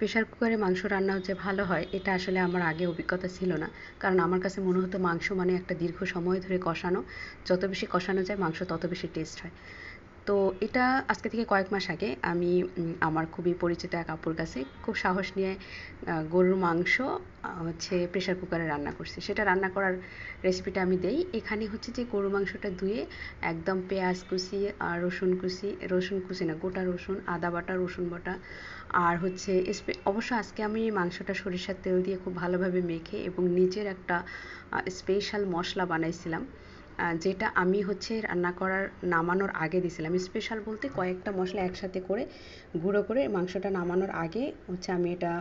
Pressure কুকারে মাংস রান্না হচ্ছে ভালো হয়, এটা আসলে আমার আগে অভিজ্ঞতা ছিল না। কারণ আমার কাছে মনে হতো মাংস মানে একটা দীর্ঘ সময় ধরে কষানো। যত বেশি কষানো যায় মাংস তত বেশি টেস্ট হয়। তো এটা আজকে থেকে কয়েক মাস আগে আমি আমার খুবই পরিচিত এক আপুর কাছে খুব সাহস নিয়ে গরুর মাংস হচ্ছে প্রেশার কুকারে রান্না করছি। সেটা রান্না করার রেসিপিটা আমি দেই। এখানে হচ্ছে যে গরুর মাংসটা ধুয়ে একদম পেঁয়াজ কুচি আর রসুন কুচি রসুন কুচি না, গোটা রসুন, আদা বাটা, রসুন বাটা আর হচ্ছে অবশ্য আজকে আমি মাংসটা সরিষার তেল দিয়ে খুব ভালোভাবে মেখে এবং নিজের একটা স্পেশাল মশলা বানাইছিলাম। যেটা আমি হচ্ছে রান্না করার নামানোর আগে দিয়েছিলাম স্পেশাল বলতে কয়েকটা মশলা একসাথে করে গুঁড়ো করে মাংসটা নামানোর আগে হচ্ছে আমি এটা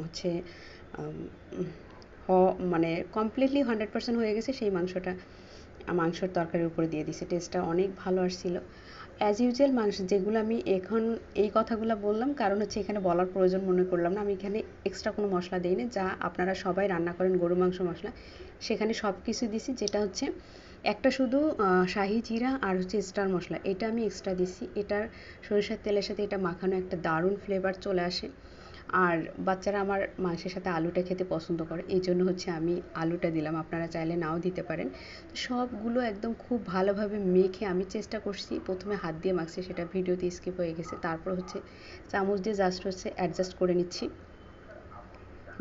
হচ্ছে মানে কমপ্লিটলি হান্ড্রেড পার্সেন্ট হয়ে গেছে সেই মাংসটা, মাংসর তরকারির উপরে দিয়ে দিয়েছি। টেস্টটা অনেক ভালো আসছিল। অ্যাজ ইউজুয়াল মাংস যেগুলো আমি এখন এই কথাগুলো বললাম, কারণ হচ্ছে এখানে বলার প্রয়োজন মনে করলাম না। আমি এখানে এক্সট্রা কোনো মশলা দিই না যা আপনারা সবাই রান্না করেন গরু মাংস মশলা, সেখানে সব কিছু দিছি, যেটা হচ্ছে একটা শুধু শাহি জিরা আর হচ্ছে স্টার মশলা, এটা আমি এক্সট্রা দিছি। এটার সরিষার তেলের সাথে এটা মাখানো একটা দারুণ ফ্লেভার চলে আসে। আর বাচ্চারা আমার মাংসের সাথে আলুটা খেতে পছন্দ করে, এই জন্য হচ্ছে আমি আলুটা দিলাম। আপনারা চাইলে নাও দিতে পারেন। সবগুলো একদম খুব ভালোভাবে মেখে আমি চেষ্টা করছি। প্রথমে হাত দিয়ে মাখছি, সেটা ভিডিওতে স্কিপ হয়ে গেছে। তারপর হচ্ছে চামচ দিয়ে জাস্ট হচ্ছে অ্যাডজাস্ট করে নিচ্ছি।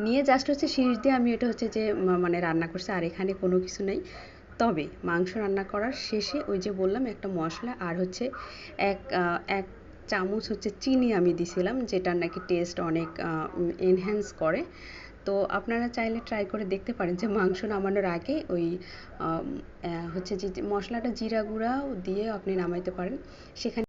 নিয়ে জাস্ট হচ্ছে শীষ দিয়ে আমি এটা হচ্ছে যে মানে রান্না করছি। আর এখানে কোনো কিছু নেই। তবে মাংস রান্না করার শেষে ওই যে বললাম একটা মশলা আর হচ্ছে এক এক চামচ হচ্ছে চিনি আমি দিছিলাম, যেটা নাকি টেস্ট অনেক এনহ্যান্স করে। তো আপনারা চাইলে ট্রাই করে দেখতে পারেন যে মাংস নামানোর আগে ওই হচ্ছে যে মশলাটা জিরা গুঁড়াও দিয়ে আপনি নামাইতে পারেন। সেখানে